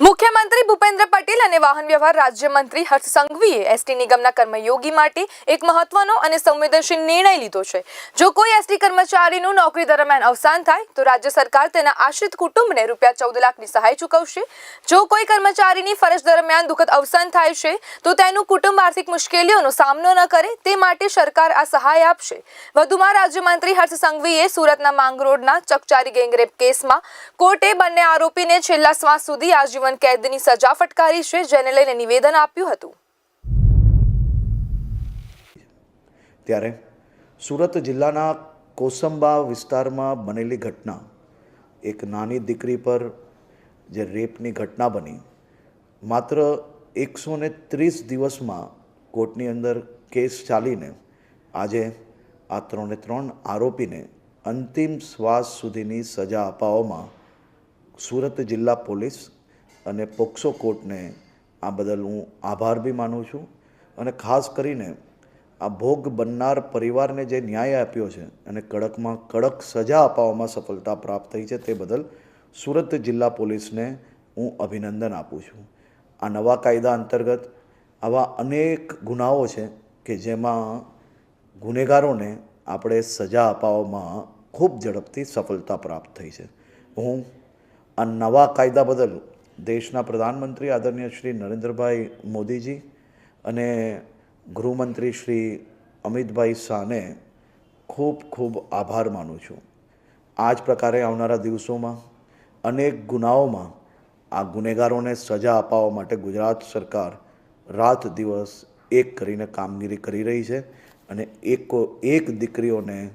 મુખ્યમંત્રી ભૂપેન્દ્ર પટેલ અને વાહન વ્યવહાર રાજ્યમંત્રી હર્ષ સંઘવીએ એસટી નિગમના કર્મયોગી માટે એક મહત્વનો અને સંવેદનશીલ નિર્ણય લીધો છે. જો કોઈ એસટી કર્મચારીનું નોકરી દરમિયાન અવસાન થાય, તો રાજ્ય સરકાર તેના આશ્રિત કુટુંબને રૂપિયા ચૌદ લાખની સહાય ચૂકવશે. જો કોઈ કર્મચારીની ફરજ દરમિયાન દુઃખદ અવસાન થાય છે, તો તેનું કુટુંબ આર્થિક મુશ્કેલીઓનો સામનો ન કરે, તે માટે સરકાર આ સહાય આપશે. વધુમાં રાજ્યમંત્રી હર્ષ સંઘવીએ સુરતના માંગરોળના ચકચારી ગેંગરેપ કેસમાં કોર્ટે બંને આરોપીને છેલ્લા શ્વાસ સુધી આજીવન કેદની સજા ફટકારી છે, જેને લઈને નિવેદન આપ્યું હતું. ત્યારે સુરત જિલ્લાના કોસંબા વિસ્તારમાં બનેલી ઘટના, એક નાની દીકરી પર જે રેપની ઘટના બની, માત્ર એકસો ને ત્રીસ દિવસમાં કોર્ટની અંદર કેસ ચાલીને આજે આ ત્રણે ત્રણ આરોપીને અંતિમ શ્વાસ સુધીની સજા અપાવવામાં સુરત જિલ્લા પોલીસ અને પોક્સો કોર્ટને આ બદલ હું આભાર બી માનું છું. અને ખાસ કરીને આ ભોગ બનનાર પરિવારને જે ન્યાય આપ્યો છે અને કડકમાં કડક સજા અપાવવામાં સફળતા પ્રાપ્ત થઈ છે તે બદલ સુરત જિલ્લા પોલીસને હું અભિનંદન આપું છું. આ નવા કાયદા અંતર્ગત આવા અનેક ગુનાઓ છે કે જેમાં ગુનેગારોને આપણે સજા અપાવવામાં ખૂબ ઝડપથી સફળતા પ્રાપ્ત થઈ છે. હું આ નવા કાયદા બદલ દેશના પ્રધાનમંત્રી આદરણીય શ્રી નરેન્દ્રભાઈ મોદીજી અને ગૃહમંત્રી શ્રી અમિતભાઈ શાહને ખૂબ ખૂબ આભાર માનું છું. આ જ પ્રકારે આવનારા દિવસોમાં અનેક ગુનાઓમાં આ ગુનેગારોને સજા અપાવવા માટે ગુજરાત સરકાર રાત દિવસ એક કરીને કામગીરી કરી રહી છે અને એક એક દીકરીઓને